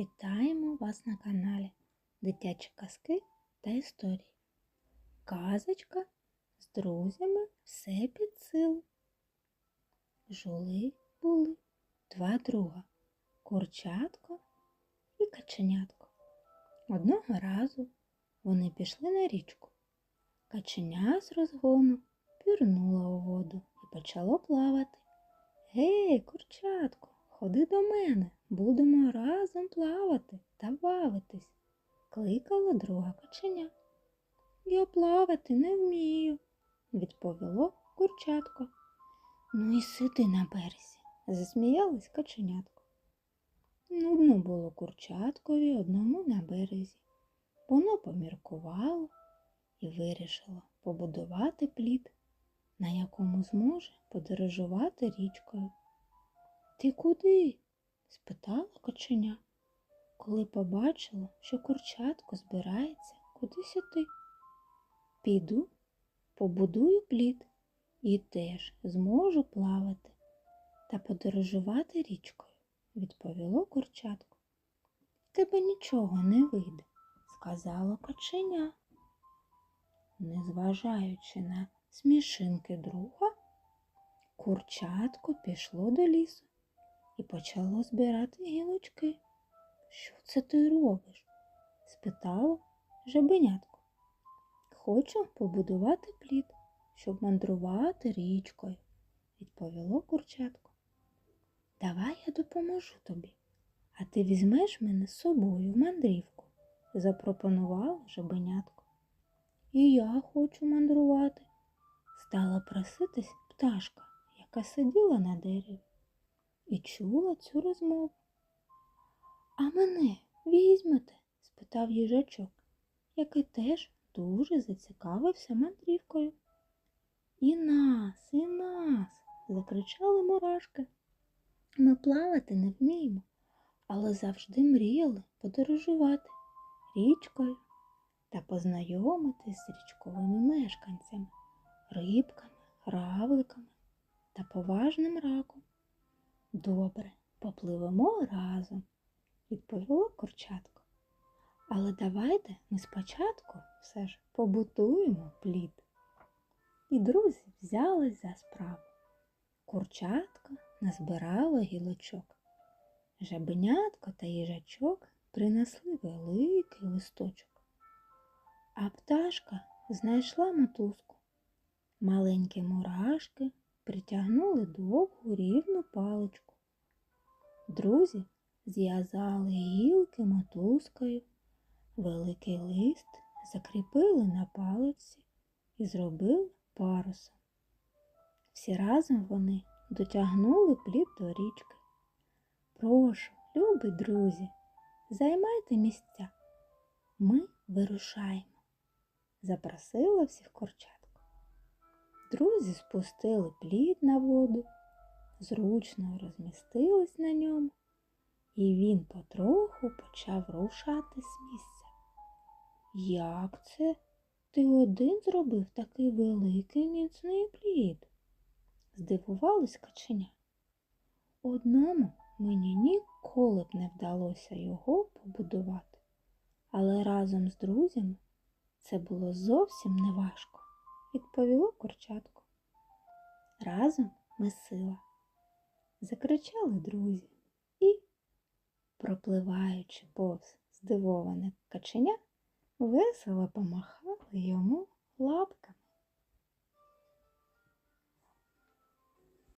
Вітаємо вас на каналі Дитячі казки та історії. Казочка з друзями все під силу. Жили були два друга курчатко і каченятко. Одного разу вони пішли на річку. Каченя з розгону пірнуло у воду і почало плавати. Гей, курчатко, ходи до мене, будемо разом плавати та бавитись, кликала друга каченя. Я плавати не вмію, відповіло курчатко. Ну і сиди на березі, засміялась каченятко. Нудно було курчаткові одному на березі. Воно поміркувало і вирішило побудувати плід, на якому зможе подорожувати річкою. Ти куди? спитала коченя, коли побачила, що курчатко збирається кудись іти. Піду, побудую плід і теж зможу плавати та подорожувати річкою, відповіло курчатко. Тебе нічого не вийде, сказала коченя. Незважаючи на смішинки друга, курчатко пішло до лісу і почало збирати гілочки. Що це ти робиш? спитало жабенятко. Хочу побудувати плід, щоб мандрувати річкою, відповіло курчатко. Давай я допоможу тобі, а ти візьмеш мене з собою в мандрівку, запропонувала жабенятко. І я хочу мандрувати, стала проситись пташка, яка сиділа на дереві і чула цю розмову. А мене візьмете? спитав їжачок, який теж дуже зацікавився мандрівкою. І нас, і нас, закричали мурашки. Ми плавати не вміємо, але завжди мріяли подорожувати річкою та познайомитись з річковими мешканцями, рибками, равликами та поважним раком. Добре, попливемо разом, відповіло курчатко. Але давайте ми спочатку все ж побутуємо плід. І друзі взялись за справу. Курчатко назбирало гілочок. Жабенятко та їжачок принесли великий листочок. А пташка знайшла мотузку. Маленькі мурашки притягнули довгу рівну паличку. Друзі зв'язали гілки мотузкою, великий лист закріпили на палиці і зробили парусом. Всі разом вони дотягнули плід до річки. Прошу, любі друзі, займайте місця. Ми вирушаємо, запросила всіх курчатку. Друзі спустили плід на воду, зручно розмістились на ньому, і він потроху почав рушати з місця. Як це? Ти один зробив такий великий міцний плід? здивувалась каченя. Одному мені ніколи б не вдалося його побудувати, але разом з друзями це було зовсім неважко, відповіло курчатко. Разом ми сила. Закричали друзі і, пропливаючи повз здивоване каченя, весело помахали йому лапками.